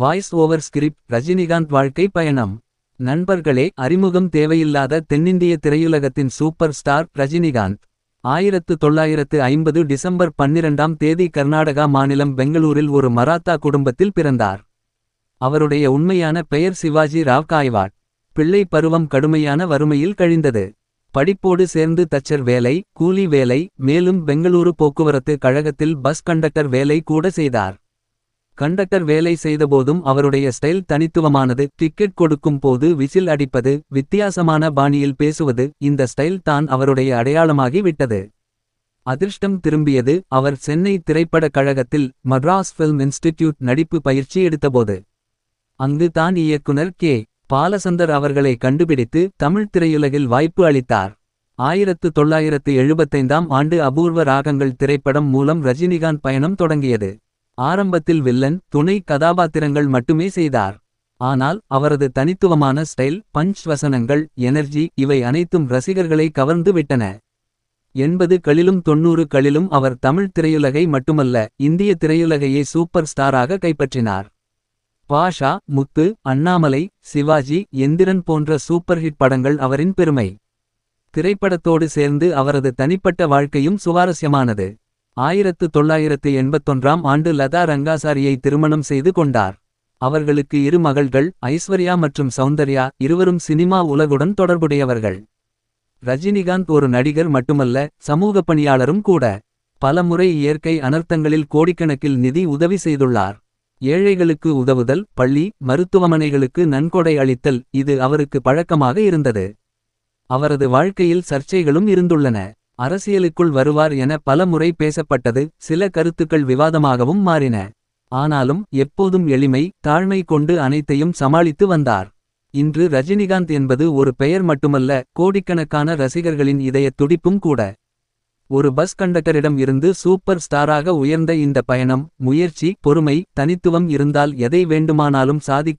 Voice over script Rajinikanth வாழ்க்கை பயணம். நண்பர்களே அறிமுகம் தேவையில்லாத தென்னிந்திய திரையுலகத்தின் சூப்பர் ஸ்டார் ரஜினிகாந்த். ஆயிரத்து தொள்ளாயிரத்து ஐம்பது டிசம்பர் பன்னிரண்டாம் தேதி கர்நாடகா மாநிலம் பெங்களூரில் ஒரு மராத்தா குடும்பத்தில் பிறந்தார். அவருடைய உண்மையான பெயர் சிவாஜி ராவ் காய்வாட். பிள்ளை பருவம் கடுமையான வறுமையில் கழிந்தது. படிப்போடு சேர்ந்து தச்சர் வேலை கூலி வேலை மேலும் பெங்களூரு போக்குவரத்து கழகத்தில் பஸ் கண்டக்டர் வேலை கூட செய்தார். கண்டக்டர் வேலை செய்தபோதும் அவருடைய ஸ்டைல் தனித்துவமானது. டிக்கெட் கொடுக்கும் போது விசில் அடிப்பது வித்தியாசமான பாணியில் பேசுவது இந்த ஸ்டைல் தான் அவருடைய அடையாளமாகி விட்டது. அதிர்ஷ்டம் திரும்பியது அவர் சென்னை திரைப்படக் கழகத்தில் மட்ராஸ் ஃபில்ம் இன்ஸ்டிடியூட் நடிப்பு பயிற்சி எடுத்தபோது. அங்கு தான் இயக்குனர் கே. பாலசந்தர் அவர்களை கண்டுபிடித்து தமிழ் திரையுலகில் வாய்ப்பு அளித்தார். ஆயிரத்து தொள்ளாயிரத்து எழுபத்தைந்தாம் ஆண்டு அபூர்வ ராகங்கள் திரைப்படம் மூலம் ரஜினிகாந்த் பயணம் தொடங்கியது. ஆரம்பத்தில் வில்லன் துணை கதாபாத்திரங்கள் மட்டுமே செய்தார். ஆனால் அவரது தனித்துவமான ஸ்டைல் பஞ்ச் வசனங்கள் எனர்ஜி இவை அனைத்தும் ரசிகர்களை கவர்ந்து விட்டன. எண்பது களிலும் தொன்னூறு களிலும் அவர் தமிழ் திரையுலகை மட்டுமல்ல இந்திய திரையுலகையே சூப்பர் ஸ்டாராக கைப்பற்றினார். பாஷா முத்து அண்ணாமலை சிவாஜி எந்திரன் போன்ற சூப்பர் ஹிட் படங்கள் அவரின் பெருமை. திரைப்படத்தோடு சேர்ந்து அவரது தனிப்பட்ட வாழ்க்கையும் சுவாரஸ்யமானது. ஆயிரத்து தொள்ளாயிரத்து எண்பத்தொன்றாம் ஆண்டு லதா ரங்காசாரியை திருமணம் செய்து கொண்டார். அவர்களுக்கு இரு மகள்கள் ஐஸ்வர்யா மற்றும் சௌந்தர்யா இருவரும் சினிமா உலகுடன் தொடர்புடையவர்கள். ரஜினிகாந்த் ஒரு நடிகர் மட்டுமல்ல சமூக பணியாளரும் கூட. பலமுறை இயற்கை அனர்த்தங்களில் கோடிக்கணக்கில் நிதி உதவி செய்துள்ளார். ஏழைகளுக்கு உதவுதல் பள்ளி மருத்துவமனைகளுக்கு நன்கொடை அளித்தல் இது அவருக்கு பழக்கமாக இருந்தது. அவரது வாழ்க்கையில் சர்ச்சைகளும் இருந்துள்ளன. அரசியலுக்குள் வருவார் என பல முறை பேசப்பட்டது சில கருத்துக்கள் விவாதமாகவும் மாறின. ஆனாலும் எப்போதும் எளிமை தாழ்மை கொண்டு அனைத்தையும் சமாளித்து வந்தார். இன்று ரஜினிகாந்த் என்பது ஒரு பெயர் மட்டுமல்ல கோடிக்கணக்கான ரசிகர்களின் இதய துடிப்பும் கூட. ஒரு பஸ் கண்டக்டரிடம் இருந்து சூப்பர் ஸ்டாராக உயர்ந்த இந்த பயணம் முயற்சி பொறுமை தனித்துவம் இருந்தால் எதை வேண்டுமானாலும் சாதிக்க